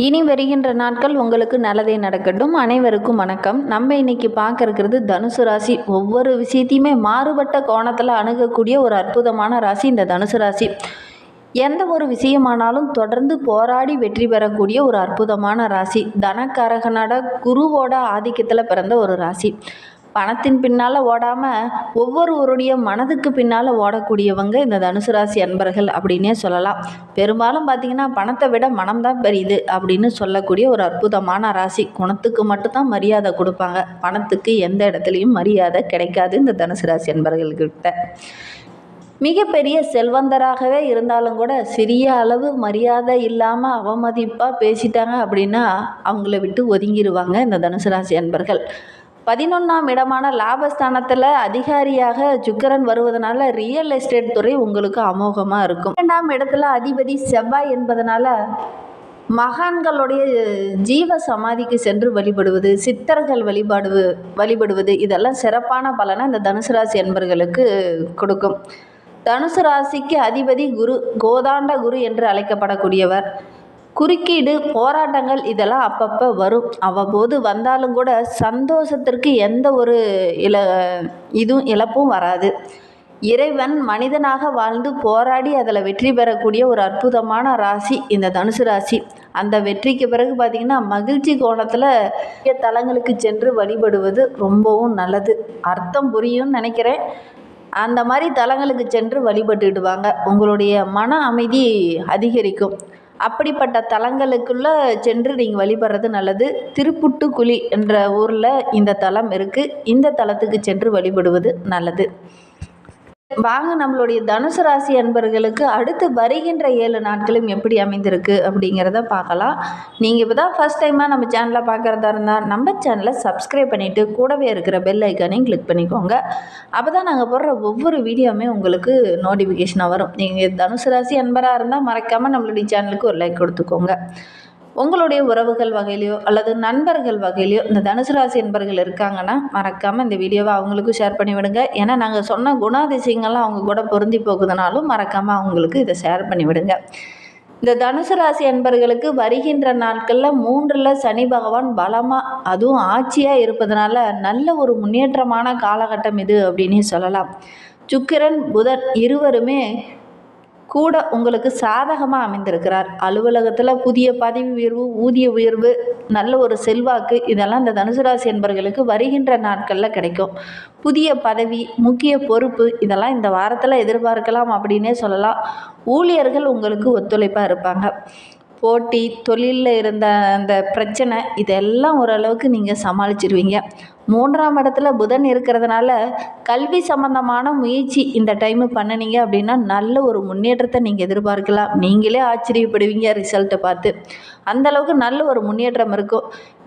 இனி வருகின்ற நாட்கள் உங்களுக்கு நல்லதே நடக்கட்டும். அனைவருக்கும் வணக்கம். நம்ம இன்னைக்கு பார்க்க இருக்கிறது தனுசு ராசி. ஒவ்வொரு விஷயத்தையுமே மாறுபட்ட கோணத்தில் அணுகக்கூடிய ஒரு அற்புதமான ராசி இந்த தனுசு ராசி. எந்த ஒரு விஷயமானாலும் தொடர்ந்து போராடி வெற்றி பெறக்கூடிய ஒரு அற்புதமான ராசி. தனக்காரகனோட குருவோட ஆதிக்கத்தில் பிறந்த ஒரு ராசி. பணத்தின் பின்னால் ஓடாமல் ஒவ்வொருவருடைய மனதுக்கு பின்னால் ஓடக்கூடியவங்க இந்த தனுசு ராசி அன்பர்கள் அப்படின்னே சொல்லலாம். பெரும்பாலும் பார்த்திங்கன்னா பணத்தை விட மனம்தான் பெரியது அப்படின்னு சொல்லக்கூடிய ஒரு அற்புதமான ராசி. குணத்துக்கு மட்டும்தான் மரியாதை கொடுப்பாங்க. பணத்துக்கு எந்த இடத்துலையும் மரியாதை கிடைக்காது இந்த தனுசு ராசி அன்பர்கள்கிட்ட. மிகப்பெரிய செல்வந்தராகவே இருந்தாலும் கூட சிறிய அளவு மரியாதை இல்லாமல் அவமதிப்பாக பேசிட்டாங்க அப்படின்னா அவங்கள விட்டு ஒதுங்கிடுவாங்க இந்த தனுசு ராசி அன்பர்கள். பதினொன்றாம் இடமான லாபஸ்தானத்தில் அதிகாரியாக சுக்கரன் வருவதனால ரியல் எஸ்டேட் துறை உங்களுக்கு அமோகமாக இருக்கும். இரண்டாம் இடத்துல அதிபதி செவ்வாய் என்பதனால மகான்களுடைய ஜீவ சமாதிக்கு சென்று வழிபடுவது சித்தர்கள் வழிபாடு வழிபடுவது இதெல்லாம் சிறப்பான பலனை இந்த தனுசு ராசி என்பர்களுக்கு கொடுக்கும். தனுசு ராசிக்கு அதிபதி குரு கோதாண்ட குரு என்று அழைக்கப்படக்கூடியவர். குறுக்கீடு போராட்டங்கள் இதெல்லாம் அப்பப்போ வரும். அவ்வப்போது வந்தாலும் கூட சந்தோஷத்திற்கு எந்த ஒரு இல இதுவும் இழப்பும் வராது. இறைவன் மனிதனாக வாழ்ந்து போராடி அதில் வெற்றி பெறக்கூடிய ஒரு அற்புதமான ராசி இந்த தனுசு ராசி. அந்த வெற்றிக்கு பிறகு பார்த்திங்கன்னா மகிழ்ச்சி கோணத்தில் தலங்களுக்கு சென்று வழிபடுவது ரொம்பவும் நல்லது. அர்த்தம் புரியும்னு நினைக்கிறேன். அந்த மாதிரி தலங்களுக்கு சென்று வழிபட்டுடுவாங்க உங்களுடைய மன அமைதி அதிகரிக்கும். அப்படிப்பட்ட தலங்களுக்குள்ளே சென்று நீங்கள் வழிபடுறது நல்லது. திருப்புட்டுக்குழி என்ற ஊரில் இந்த தலம் இருக்குது இந்த தலத்துக்கு சென்று வழிபடுவது நல்லது. வாங்க நம்மளுடைய தனுசு ராசி அன்பர்களுக்கு அடுத்து வருகின்ற ஏழு நாட்களும் எப்படி அமைந்திருக்கு அப்படிங்கிறத பார்க்கலாம். நீங்கள் இப்போ தான் ஃபஸ்ட் டைமாக நம்ம சேனலை பார்க்குறதா இருந்தால் நம்ம சேனலை சப்ஸ்கிரைப் பண்ணிவிட்டு கூடவே இருக்கிற பெல் ஐக்கானையும் கிளிக் பண்ணிக்கோங்க. அப்போ தான் நாங்கள் போடுற ஒவ்வொரு வீடியோவுமே உங்களுக்கு நோட்டிஃபிகேஷனாக வரும். நீங்கள் தனுசு ராசி அன்பராக இருந்தால் மறக்காமல் நம்மளுடைய சேனலுக்கு ஒரு லைக் கொடுத்துக்கோங்க. உங்களுடைய உறவுகள் வகையிலையோ அல்லது நண்பர்கள் வகையிலையோ இந்த தனுசு ராசி என்பர்கள் இருக்காங்கன்னா மறக்காமல் இந்த வீடியோவை அவங்களுக்கும் ஷேர் பண்ணி விடுங்க. ஏன்னா நாங்கள் சொன்ன குணாதிசயங்கள்லாம் அவங்க கூட பொருந்தி போகுதுனாலும் மறக்காமல் அவங்களுக்கு இதை ஷேர் பண்ணி விடுங்க. இந்த தனுசு ராசி அன்பர்களுக்கு வருகின்ற நாட்களில் மூன்றில் சனி பகவான் பலமாக அதுவும் ஆட்சியாக இருப்பதனால நல்ல ஒரு முன்னேற்றமான காலகட்டம் இது அப்படின்னே சொல்லலாம். சுக்கிரன் புதன் இருவருமே கூட உங்களுக்கு சாதகமாக அமைந்திருக்கிறார். அலுவலகத்தில் புதிய பதவி உயர்வு ஊதிய உயர்வு நல்ல ஒரு செல்வாக்கு இதெல்லாம் இந்த தனுசு ராசி என்பர்களுக்கு வருகின்ற நாட்களில் கிடைக்கும். புதிய பதவி முக்கிய பொறுப்பு இதெல்லாம் இந்த வாரத்தில் எதிர்பார்க்கலாம் அப்படின்னே சொல்லலாம். ஊழியர்கள் உங்களுக்கு ஒத்துழைப்பாக இருப்பாங்க. போட்டி தொழிலில் இருந்த அந்த பிரச்சனை இதெல்லாம் ஓரளவுக்கு நீங்கள் சமாளிச்சிருவீங்க. மூன்றாம் இடத்துல புதன் இருக்கிறதுனால கல்வி சம்மந்தமான முயற்சி இந்த டைமு பண்ணினீங்க அப்படின்னா நல்ல ஒரு முன்னேற்றத்தை நீங்கள் எதிர்பார்க்கலாம். நீங்களே ஆச்சரியப்படுவீங்க ரிசல்ட்டை பார்த்து. அந்தளவுக்கு நல்ல ஒரு முன்னேற்றம் இருக்கும்.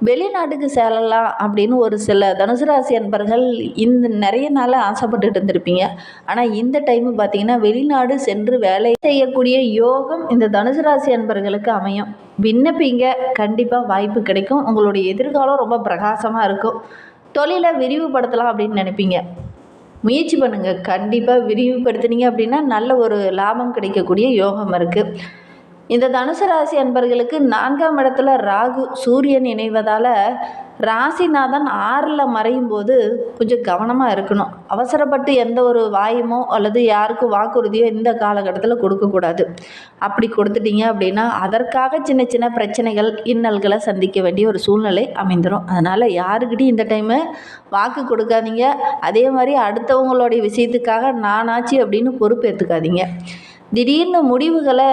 வெளிநாட்டுக்கு செல்லலாம் அப்படின்னு ஒரு சில தனுசு ராசி அன்பர்கள் இந்த நிறைய நாள் ஆசைப்பட்டுட்டு இருந்திருப்பீங்க. ஆனால் இந்த டைமு பார்த்தீங்கன்னா வெளிநாடு சென்று வேலை செய்யக்கூடிய யோகம் இந்த தனுசு ராசி அன்பர்களுக்கு அமையும். விண்ணப்பிங்க. கண்டிப்பாக வாய்ப்பு கிடைக்கும். உங்களுடைய எதிர்காலம் ரொம்ப பிரகாசமாக இருக்கும். தொழிலை விரிவுபடுத்தலாம் அப்படின்னு நினைப்பீங்க. முயற்சி பண்ணுங்கள் கண்டிப்பாக விரிவுபடுத்துனீங்க அப்படின்னா நல்ல ஒரு லாபம் கிடைக்கக்கூடிய யோகம் இருக்குது இந்த தனுசு ராசி அன்பர்களுக்கு நான்காம் இடத்துல ராகு சூரியன் இணைவதால் ராசிநாதன் ஆறில் மறையும் போது கொஞ்சம் கவனமாக இருக்கணும். அவசரப்பட்டு எந்த ஒரு வாயுமோ அல்லது யாருக்கும் வாக்குறுதியோ இந்த காலகட்டத்தில் கொடுக்கக்கூடாது அப்படி கொடுத்துட்டீங்க அப்படின்னா அதற்காக சின்ன சின்ன பிரச்சனைகள் இன்னல்களை சந்திக்க வேண்டிய ஒரு சூழ்நிலை அமைந்துடும் அதனால் யாருக்கிட்டையும் இந்த டைமு வாக்கு கொடுக்காதீங்க. அதே மாதிரி அடுத்தவங்களுடைய விஷயத்துக்காக நானாச்சு அப்படின்னு பொறுப்பேற்றுக்காதீங்க திடீர்னு முடிவுகளை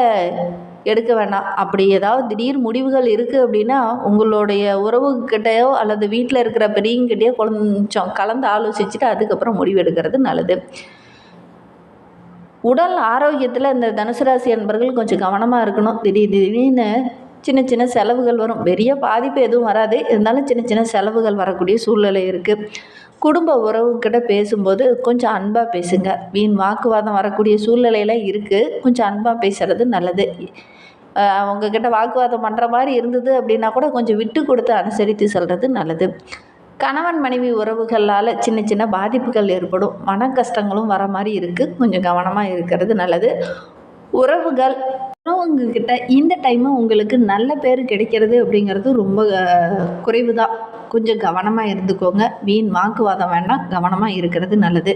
எடுக்க வேண்டாம் அப்படி ஏதாவது திடீர் முடிவுகள் இருக்குது அப்படின்னா உங்களுடைய உறவுக்கிட்டேயோ அல்லது வீட்டில் இருக்கிற பெரியவங்கிட்டேயோ கொஞ்சம் கலந்து ஆலோசிச்சுட்டு அதுக்கப்புறம் முடிவு எடுக்கிறது நல்லது. உடல் ஆரோக்கியத்தில் இந்த தனுசு ராசி அன்பர்கள் கொஞ்சம் கவனமாக இருக்கணும். திடீர் திடீர்னு சின்ன சின்ன செலவுகள் வரும். பெரிய பாதிப்பு எதுவும் வராது. இருந்தாலும் சின்ன சின்ன செலவுகள் வரக்கூடிய சூழ்நிலை இருக்குது குடும்ப உறவுக்கிட்ட பேசும்போது கொஞ்சம் அன்பாக பேசுங்க. வீண் வாக்குவாதம் வரக்கூடிய சூழ்நிலையெல்லாம் இருக்குது கொஞ்சம் அன்பாக பேசுகிறது நல்லது. அவங்கக்கிட்ட வாக்குவாதம் பண்ணுற மாதிரி இருந்தது அப்படின்னா கூட கொஞ்சம் விட்டு கொடுத்து அனுசரித்து செல்வது நல்லது. கணவன் மனைவி உறவுகளால் சின்ன சின்ன பாதிப்புகள் ஏற்படும். மன கஷ்டங்களும் வர மாதிரி இருக்குது கொஞ்சம் கவனமாக இருக்கிறது நல்லது. உறவுகள் உங்ககிட்ட இந்த டைமு உங்களுக்கு நல்ல பேர் கிடைக்கிறது அப்படிங்கிறது ரொம்ப குறைவு தான் கொஞ்சம் கவனமாக இருந்துக்கோங்க. வீண் வாக்குவாதம் வேண்டாம். கவனமாக இருக்கிறது நல்லது.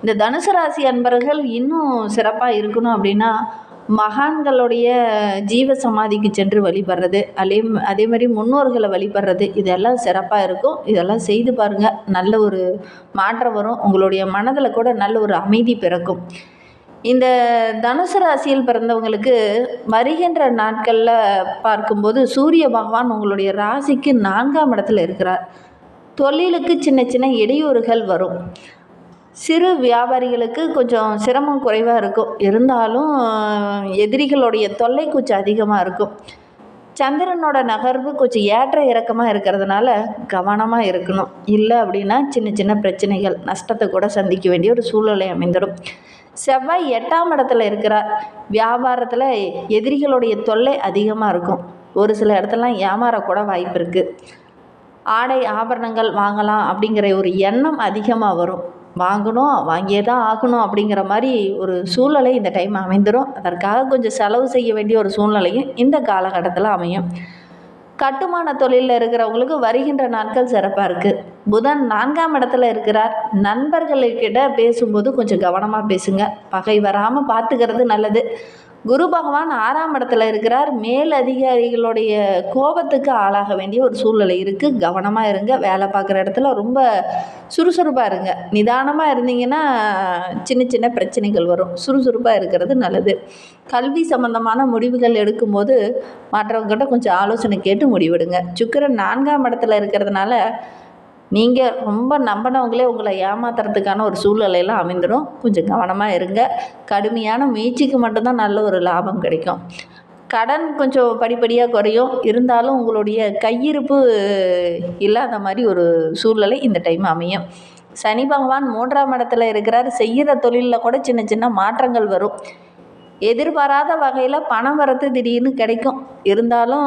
இந்த தனுசு ராசி அன்பர்கள் இன்னும் சிறப்பாக இருக்கணும் அப்படின்னா மகான்களுடைய ஜீவ சமாதிக்கு சென்று வழிபடுறது. அதே அதே மாதிரி முன்னோர்களை வழிபடுறது. இதெல்லாம் சிறப்பாக இருக்கும். இதெல்லாம் செய்து பாருங்கள் நல்ல ஒரு மாற்றம் வரும். உங்களுடைய மனதில் கூட நல்ல ஒரு அமைதி பிறக்கும். இந்த தனுசு ராசியில் பிறந்தவங்களுக்கு வருகின்ற நாட்களில் பார்க்கும்போது சூரிய பகவான் உங்களுடைய ராசிக்கு நான்காம் இடத்துல இருக்கிறார். தொழிலுக்கு சின்ன சின்ன இடையூறுகள் வரும். சிறு வியாபாரிகளுக்கு கொஞ்சம் சிரமம் குறைவாக இருக்கும். இருந்தாலும் எதிரிகளுடைய தொல்லை கொஞ்சம் அதிகமாக இருக்கும். சந்திரனோட நகர்வு கொஞ்சம் ஏற்ற இறக்கமாக இருக்கிறதுனால கவனமாக இருக்கணும். இல்லை அப்படின்னா சின்ன சின்ன பிரச்சனைகள் நஷ்டத்தை கூட சந்திக்க வேண்டிய ஒரு சூழ்நிலை அமைந்துடும். செவ்வாய் எட்டாம் இடத்துல இருக்கிறார். வியாபாரத்தில் எதிரிகளுடைய தொல்லை அதிகமாக இருக்கும். ஒரு சில இடத்துலலாம் ஏமாறக்கூட வாய்ப்பு இருக்குது ஆடை ஆபரணங்கள் வாங்கலாம் அப்படிங்கிற ஒரு எண்ணம் அதிகமாக வரும். வாங்கணும் வாங்கியே தான் ஆகணும் அப்படிங்கிற மாதிரி ஒரு சூழ்நிலை இந்த டைம் அமைந்துடும் அதற்காக கொஞ்சம் செலவு செய்ய வேண்டிய ஒரு சூழ்நிலையும் இந்த காலகட்டத்தில் அமையும். கட்டுமான தொழிலில் இருக்கிறவங்களுக்கு வருகின்ற நாட்கள் சிறப்பாக இருக்குது புதன் நான்காம் இடத்துல இருக்கிறார். நண்பர்களுக்கிட்ட பேசும்போது கொஞ்சம் கவனமாக பேசுங்க. பகை வராமல் பார்த்துக்கிறது நல்லது. குரு பகவான் ஆறாம் இடத்துல இருக்கிறார். மேல் அதிகாரிகளுடைய கோபத்துக்கு ஆளாக வேண்டிய ஒரு சூழ்நிலை இருக்குது கவனமாக இருங்க. வேலை பார்க்குற இடத்துல ரொம்ப சுறுசுறுப்பாக இருங்க. நிதானமாக இருந்தீங்கன்னா சின்ன சின்ன பிரச்சனைகள் வரும். சுறுசுறுப்பாக இருக்கிறது நல்லது. கல்வி சம்பந்தமான முடிவுகள் எடுக்கும்போது மற்றவங்ககிட்ட கொஞ்சம் ஆலோசனை கேட்டு முடிவெடுங்க. சுக்கரன் நான்காம் இடத்துல இருக்கிறதுனால நீங்கள் ரொம்ப நம்பினவங்களே உங்களை ஏமாத்துறதுக்கான ஒரு சூழ்நிலையெல்லாம் அமைந்துடும் கொஞ்சம் கவனமாக இருங்க. கடுமையான முயற்சிக்கு மட்டும்தான் நல்ல ஒரு லாபம் கிடைக்கும். கடன் கொஞ்சம் படிப்படியாக குறையும். இருந்தாலும் உங்களுடைய கையிருப்பு இல்லாத மாதிரி ஒரு சூழ்நிலை இந்த டைம் அமையும். சனி பகவான் மூன்றாம் இடத்துல இருக்கிறார். செய்கிற தொழிலில் கூட சின்ன சின்ன மாற்றங்கள் வரும். எதிர்பாராத வகையில் பணம் வரத்து திடீர்னு கிடைக்கும். இருந்தாலும்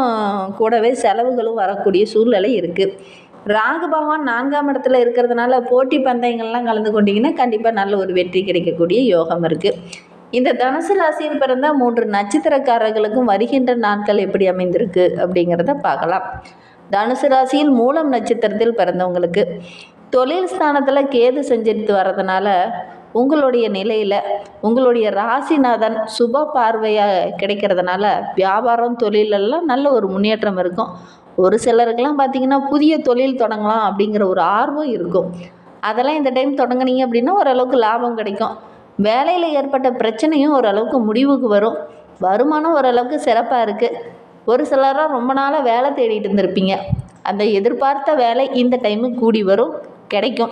கூடவே செலவுகளும் வரக்கூடிய சூழ்நிலை இருக்குது ராகு பகவான் நான்காம் இடத்துல இருக்கிறதுனால போட்டி பந்தயங்கள்லாம் கலந்து கொண்டீங்கன்னா கண்டிப்பாக நல்ல ஒரு வெற்றி கிடைக்கக்கூடிய யோகம் இருக்குது இந்த தனுசு ராசியில் பிறந்த மூன்று நட்சத்திரக்காரர்களுக்கும் வருகின்ற நாட்கள் எப்படி அமைந்திருக்கு அப்படிங்கிறத பார்க்கலாம். தனுசு ராசியில் மூலம் நட்சத்திரத்தில் பிறந்தவங்களுக்கு தொழில் ஸ்தானத்தில் கேது செஞ்சுட்டு வர்றதுனால உங்களுடைய நிலையில் உங்களுடைய ராசிநாதன் சுப பார்வையாக கிடைக்கிறதுனால வியாபாரம் தொழிலெல்லாம் நல்ல ஒரு முன்னேற்றம் இருக்கும். ஒரு சிலருக்கெல்லாம் பார்த்திங்கன்னா புதிய தொழில் தொடங்கலாம் அப்படிங்கிற ஒரு ஆர்வம் இருக்கும். அதெல்லாம் இந்த டைம் தொடங்குனீங்க அப்படின்னா ஓரளவுக்கு லாபம் கிடைக்கும். வேலையில் ஏற்பட்ட பிரச்சனையும் ஓரளவுக்கு முடிவுக்கு வரும். வருமானம் ஓரளவுக்கு சிறப்பாக இருக்குது ஒரு சிலராக ரொம்ப நாளாக வேலை தேடிட்டு இருந்திருப்பீங்க. அந்த எதிர்பார்த்த வேலை இந்த டைமு கூடி வரும் கிடைக்கும்.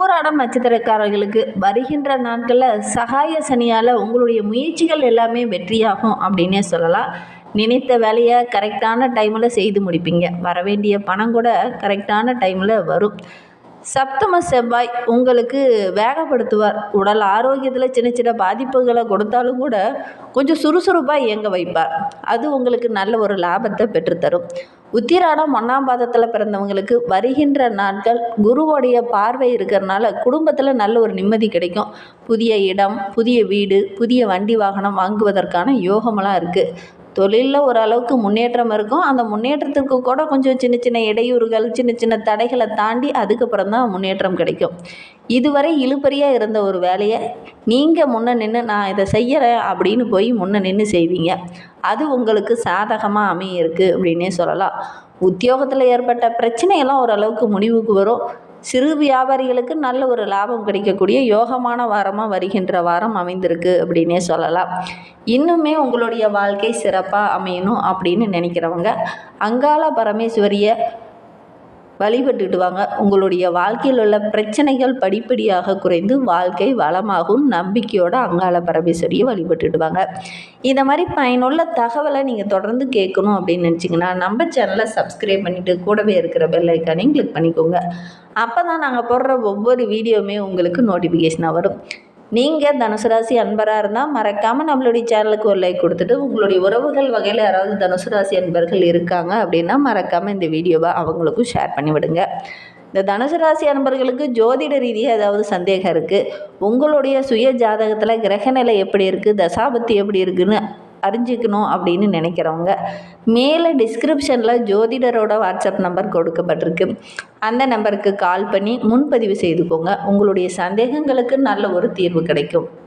போராடம் நட்சத்திரக்காரர்களுக்கு வருகின்ற நாட்களில் சகாய சனியால் உங்களுடைய முயற்சிகள் எல்லாமே வெற்றியாகும் அப்படின்னே சொல்லலாம். நினைத்த வேலையை கரெக்டான டைமில் செய்து முடிப்பீங்க. வரவேண்டிய பணம் கூட கரெக்டான டைமில் வரும். சப்தம செவ்வாய் உங்களுக்கு வேகப்படுத்துவார். உடல் ஆரோக்கியத்தில் சின்ன சின்ன பாதிப்புகளை கொடுத்தாலும் கூட கொஞ்சம் சுறுசுறுப்பாக இயங்க வைப்பார். அது உங்களுக்கு நல்ல ஒரு லாபத்தை பெற்றுத்தரும். உத்திராடம் ஒன்றாம் பாதத்தில் பிறந்தவங்களுக்கு வருகின்ற நாட்கள் குருவோடைய பார்வை இருக்கிறனால குடும்பத்தில் நல்ல ஒரு நிம்மதி கிடைக்கும். புதிய இடம் புதிய வீடு புதிய வண்டி வாகனம் வாங்குவதற்கான யோகமெல்லாம் இருக்குது தொழிலில் ஓரளவுக்கு முன்னேற்றம் இருக்கும். அந்த முன்னேற்றத்துக்கு கூட கொஞ்சம் சின்ன சின்ன இடையூறுகள் சின்ன சின்ன தடைகளை தாண்டி அதுக்கப்புறம் தான் முன்னேற்றம் கிடைக்கும். இதுவரை இழுபறியாக இருந்த ஒரு வேலையை நீங்கள் முன்ன நின்று நான் இதை செய்கிறேன் அப்படின்னு போய் முன்ன நின்று செய்வீங்க. அது உங்களுக்கு சாதகமாக அமையிருக்கு அப்படின்னே சொல்லலாம். உத்தியோகத்தில் ஏற்பட்ட பிரச்சனையெல்லாம் ஓரளவுக்கு முடிவுக்கு வரும். சிறு வியாபாரிகளுக்கு நல்ல ஒரு லாபம் கிடைக்கக்கூடிய யோகமான வாரமாக வருகின்ற வாரம் அமைந்திருக்கு அப்படின்னே சொல்லலாம். இன்னுமே உங்களுடைய வாழ்க்கை சிறப்பாக அமையணும் அப்படின்னு நினைக்கிறவங்க அங்காள பரமேஸ்வரியை வழிபட்டுட்டு வாங்க உங்களுடைய வாழ்க்கையில் உள்ள பிரச்சனைகள் படிப்படியாக குறைந்து வாழ்க்கை வளமாகும். நம்பிக்கையோட அங்காள பரமேஸ்வரியை வழிபட்டுட்டு வாங்க இந்த மாதிரி பயனுள்ள தகவலை நீங்கள் தொடர்ந்து கேட்கணும் அப்படின்னு நினச்சிங்கன்னா நம்ம சேனலை சப்ஸ்கிரைப் பண்ணிவிட்டு கூடவே இருக்கிற பெல் ஐக்கானையும் கிளிக் பண்ணிக்கோங்க. அப்போ தான் நாங்கள் போடுற ஒவ்வொரு வீடியோவுமே உங்களுக்கு நோட்டிஃபிகேஷனாக வரும். நீங்கள் தனுசு ராசி அன்பராக இருந்தால் மறக்காமல் நம்மளுடைய சேனலுக்கு ஒரு லைக் கொடுத்துட்டு உங்களுடைய உறவுகள் வகையில் யாராவது தனுசு ராசி அன்பர்கள் இருக்காங்க அப்படின்னா மறக்காமல் இந்த வீடியோவை அவங்களுக்கும் ஷேர் பண்ணி விடுங்க இந்த தனுசு ராசி அன்பர்களுக்கு ஜோதிட ரீதியாக ஏதாவது சந்தேகம் இருக்குது உங்களுடைய சுய ஜாதகத்தில் கிரகநிலை எப்படி இருக்குது தசாபத்தி எப்படி இருக்குதுன்னு அறிஞ்சிக்கணும் அப்படின்னு நினைக்கிறவங்க. மேலே டிஸ்கிரிப்ஷனில் ஜோதிடரோட வாட்ஸ்அப் நம்பர் கொடுக்கப்பட்டிருக்கு. அந்த நம்பருக்கு கால் பண்ணி முன்பதிவு செய்துக்கோங்க. உங்களுடைய சந்தேகங்களுக்கு நல்ல ஒரு தீர்வு கிடைக்கும்.